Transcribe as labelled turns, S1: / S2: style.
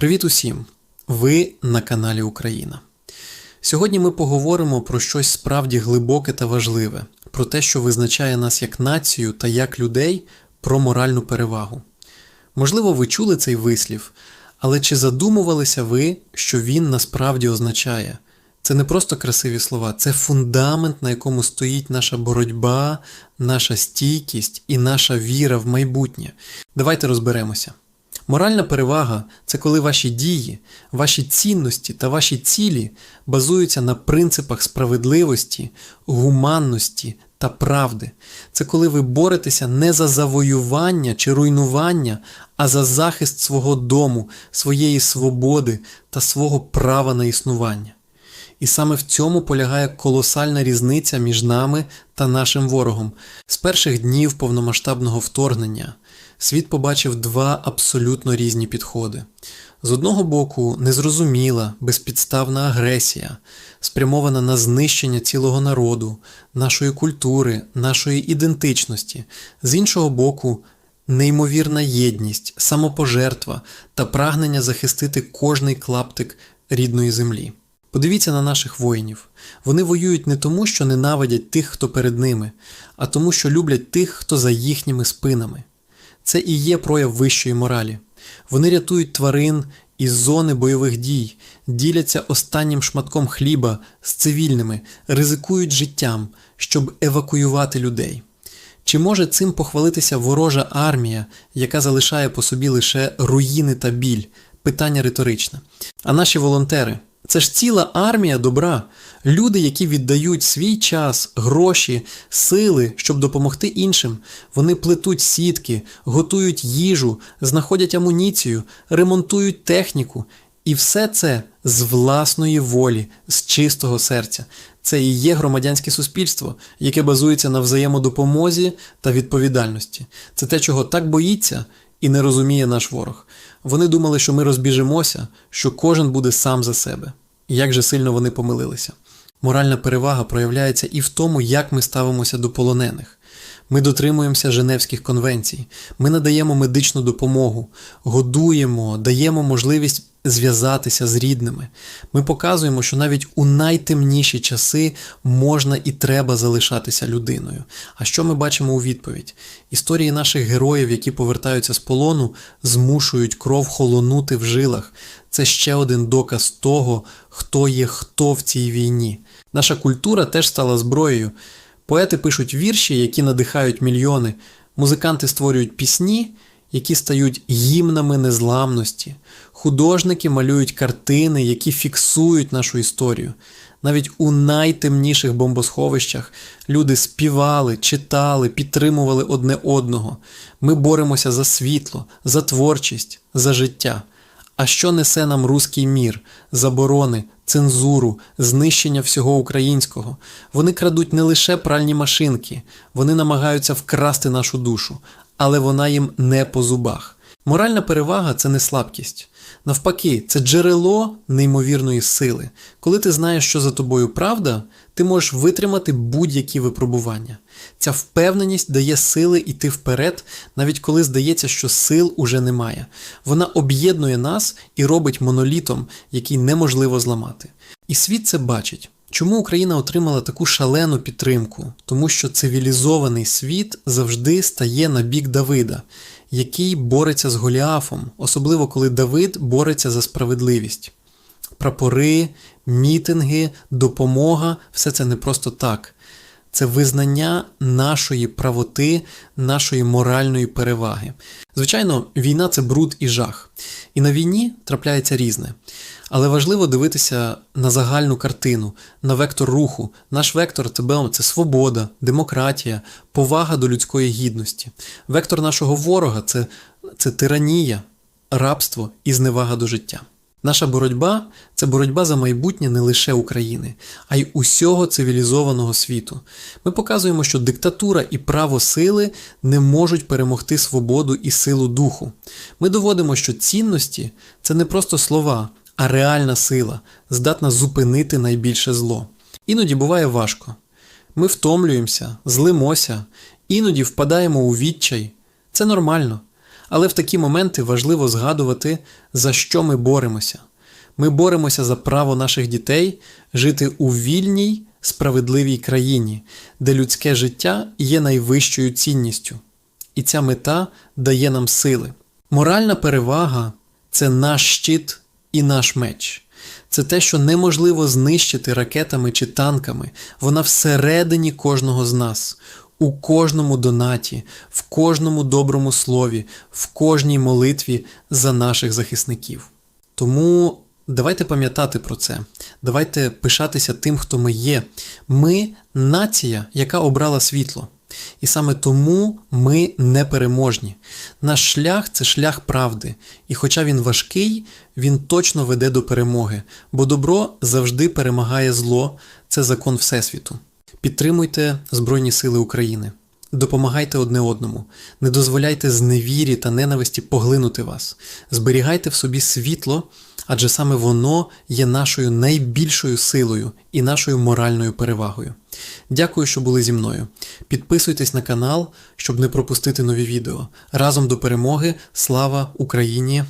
S1: Привіт усім! Ви на каналі Україна. Сьогодні ми поговоримо про щось справді глибоке та важливе, про те, що визначає нас як націю та як людей, про моральну перевагу. Можливо, ви чули цей вислів, але чи задумувалися ви, що він насправді означає? Це не просто красиві слова, це фундамент, на якому стоїть наша боротьба, наша стійкість і наша віра в майбутнє. Давайте розберемося. Моральна перевага це коли ваші дії, ваші цінності та ваші цілі базуються на принципах справедливості, гуманності та правди. Це коли ви боретеся не за завоювання чи руйнування, а за захист свого дому, своєї свободи та свого права на існування. І саме в цьому полягає колосальна різниця між нами та нашим ворогом. З перших днів повномасштабного вторгнення світ побачив два абсолютно різні підходи. З одного боку, незрозуміла, безпідставна агресія, спрямована на знищення цілого народу, нашої культури, нашої ідентичності, з іншого боку, неймовірна єдність, самопожертва та прагнення захистити кожний клаптик рідної землі. Подивіться на наших воїнів. Вони воюють не тому, що ненавидять тих, хто перед ними, а тому, що люблять тих, хто за їхніми спинами. Це і є прояв вищої моралі. Вони рятують тварин із зони бойових дій, діляться останнім шматком хліба з цивільними, ризикують життям, щоб евакуювати людей. Чи може цим похвалитися ворожа армія, яка залишає по собі лише руїни та біль? Питання риторичне. А наші волонтери це ж ціла армія добра, люди, які віддають свій час, гроші, сили, щоб допомогти іншим. Вони плетуть сітки, готують їжу, знаходять амуніцію, ремонтують техніку. І все це з власної волі, з чистого серця. Це і є громадянське суспільство, яке базується на взаємодопомозі та відповідальності. Це те, чого так боїться і не розуміє наш ворог. Вони думали, що ми розбіжимося, що кожен буде сам за себе. Як же сильно вони помилилися. Моральна перевага проявляється і в тому, як ми ставимося до полонених. Ми дотримуємося Женевських конвенцій, ми надаємо медичну допомогу, годуємо, даємо можливість зв'язатися з рідними. Ми показуємо, що навіть у найтемніші часи можна і треба залишатися людиною. А що ми бачимо у відповідь? Історії наших героїв, які повертаються з полону, змушують кров холонути в жилах. Це ще один доказ того, хто є хто в цій війні. Наша культура теж стала зброєю. Поети пишуть вірші, які надихають мільйони, музиканти створюють пісні, які стають гімнами незламності, художники малюють картини, які фіксують нашу історію. Навіть у найтемніших бомбосховищах люди співали, читали, підтримували одне одного. Ми боремося за світло, за творчість, за життя. А що несе нам руський мір, заборони, цензуру, знищення всього українського? Вони крадуть не лише пральні машинки, вони намагаються вкрасти нашу душу, але вона їм не по зубах. Моральна перевага це не слабкість. Навпаки, це джерело неймовірної сили. Коли ти знаєш, що за тобою правда, ти можеш витримати будь-які випробування. Ця впевненість дає сили йти вперед, навіть коли здається, що сил уже немає. Вона об'єднує нас і робить монолітом, який неможливо зламати. І світ це бачить. Чому Україна отримала таку шалену підтримку? Тому що цивілізований світ завжди стає на бік Давида, який бореться з Голіафом, особливо коли Давид бореться за справедливість. Прапори, мітинги, допомога все це не просто так. Це визнання нашої правоти, нашої моральної переваги. Звичайно, війна це бруд і жах. І на війні трапляється різне. Але важливо дивитися на загальну картину, на вектор руху. Наш вектор ТБО це свобода, демократія, повага до людської гідності. Вектор нашого ворога це, це тиранія, рабство і зневага до життя. Наша боротьба це боротьба за майбутнє не лише України, а й усього цивілізованого світу. Ми показуємо, що диктатура і право сили не можуть перемогти свободу і силу духу. Ми доводимо, що цінності це не просто слова, а реальна сила, здатна зупинити найбільше зло. Іноді буває важко. Ми втомлюємося, злимося, іноді впадаємо у відчай. Це нормально. Але в такі моменти важливо згадувати, за що ми боремося. Ми боремося за право наших дітей жити у вільній, справедливій країні, де людське життя є найвищою цінністю. І ця мета дає нам сили. Моральна перевага це наш щит і наш меч. Це те, що неможливо знищити ракетами чи танками. Вона всередині кожного з нас, у кожному донаті, в кожному доброму слові, в кожній молитві за наших захисників. Тому давайте пам'ятати про це. Давайте пишатися тим, хто ми є. Ми нація, яка обрала світло. І саме тому ми непереможні. Наш шлях це шлях правди. І хоча він важкий, він точно веде до перемоги, бо добро завжди перемагає зло, це закон Всесвіту. Підтримуйте Збройні Сили України. Допомагайте одне одному, не дозволяйте зневірі та ненависті поглинути вас. Зберігайте в собі світло, адже саме воно є нашою найбільшою силою і нашою моральною перевагою. Дякую, що були зі мною. Підписуйтесь на канал, щоб не пропустити нові відео. Разом до перемоги. Слава Україні!